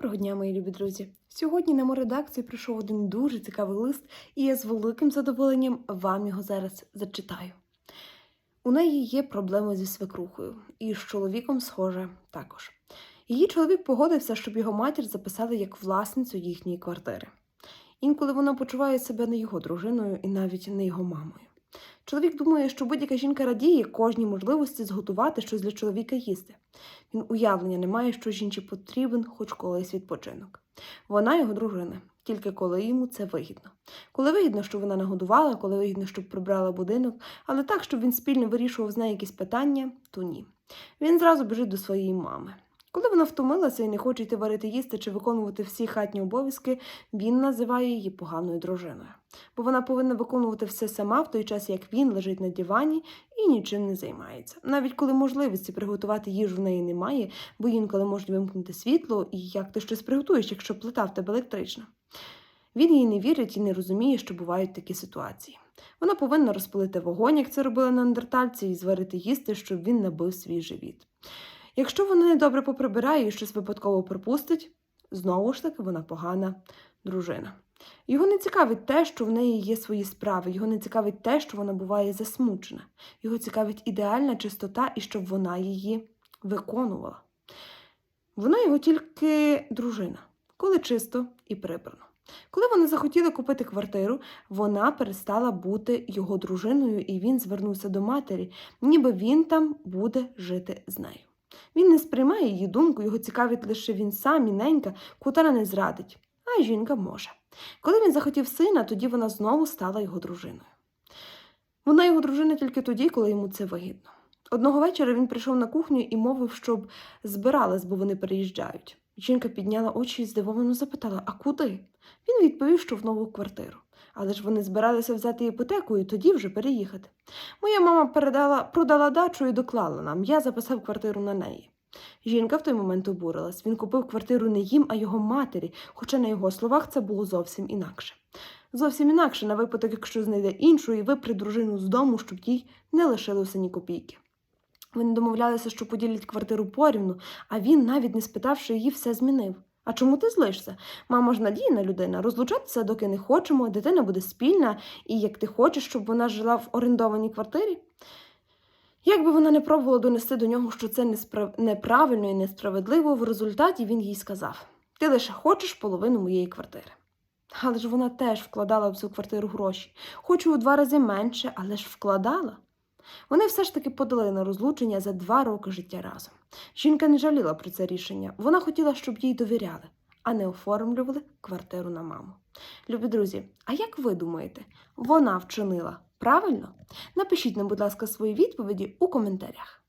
Доброго дня, мої любі друзі! Сьогодні на мою редакцію прийшов один дуже цікавий лист, і я з великим задоволенням вам його зараз зачитаю. У неї є проблеми зі свекрухою, і з чоловіком, схоже, також. Її чоловік погодився, щоб його матір записали як власницю їхньої квартири. Інколи вона почуває себе не його дружиною і навіть не його мамою. Чоловік думає, що будь-яка жінка радіє кожній можливості зготувати щось для чоловіка їсти. Він уявлення не має, що жінці потрібен хоч колись відпочинок. Вона його дружина, тільки коли йому це вигідно. Коли вигідно, щоб вона нагодувала, коли вигідно, щоб прибрала будинок, але так, щоб він спільно вирішував з нею якісь питання, то ні. Він зразу біжить до своєї мами. Коли вона втомилася і не хоче йти варити їсти чи виконувати всі хатні обов'язки, він називає її поганою дружиною. Бо вона повинна виконувати все сама в той час, як він лежить на дивані і нічим не займається. Навіть коли можливості приготувати їжу в неї немає, бо інколи можуть вимкнути світло, і як ти щось приготуєш, якщо плита в тебе електрична. Він їй не вірить і не розуміє, що бувають такі ситуації. Вона повинна розпалити вогонь, як це робили неандертальці, і зварити їсти, щоб він набив свій живіт. Якщо вона недобре поприбирає і щось випадково пропустить, знову ж таки вона погана дружина. Його не цікавить те, що в неї є свої справи, його не цікавить те, що вона буває засмучена. Його цікавить ідеальна чистота і щоб вона її виконувала. Вона його тільки дружина, коли чисто і прибрано. Коли вони захотіли купити квартиру, вона перестала бути його дружиною, і він звернувся до матері, ніби він там буде жити з нею. Він не сприймає її думку, його цікавить лише він сам і ненька, котра не зрадить, а жінка може. Коли він захотів сина, тоді вона знову стала його дружиною. Вона його дружина тільки тоді, коли йому це вигідно. Одного вечора він прийшов на кухню і мовив, щоб збирались, бо вони переїжджають. Жінка підняла очі і здивовано запитала, а куди? Він відповів, що в нову квартиру. Але ж вони збиралися взяти іпотеку і тоді вже переїхати. Моя мама передала, продала дачу і доклала нам. Я записав квартиру на неї. Жінка в той момент обурилась. Він купив квартиру не їм, а його матері, хоча на його словах це було зовсім інакше. Зовсім інакше на випадок, якщо знайде іншу і випре дружину з дому, щоб їй не лишилося ні копійки. Вони домовлялися, що поділять квартиру порівну, а він, навіть не спитавши її, все змінив. А чому ти злишся? Мама ж надійна людина, розлучатися, доки не хочемо, дитина буде спільна, і як ти хочеш, щоб вона жила в орендованій квартирі? Як би вона не пробувала донести до нього, що це несправ... неправильно і несправедливо, в результаті він їй сказав: Ти лише хочеш половину моєї квартири. Але ж вона теж вкладала в цю квартиру гроші, хоч у два рази менше, але ж вкладала. Вони все ж таки подали на розлучення за два роки життя разом. Жінка не жаліла про це рішення. Вона хотіла, щоб їй довіряли, а не оформлювали квартиру на маму. Любі друзі, а як ви думаєте, вона вчинила правильно? Напишіть нам, будь ласка, свої відповіді у коментарях.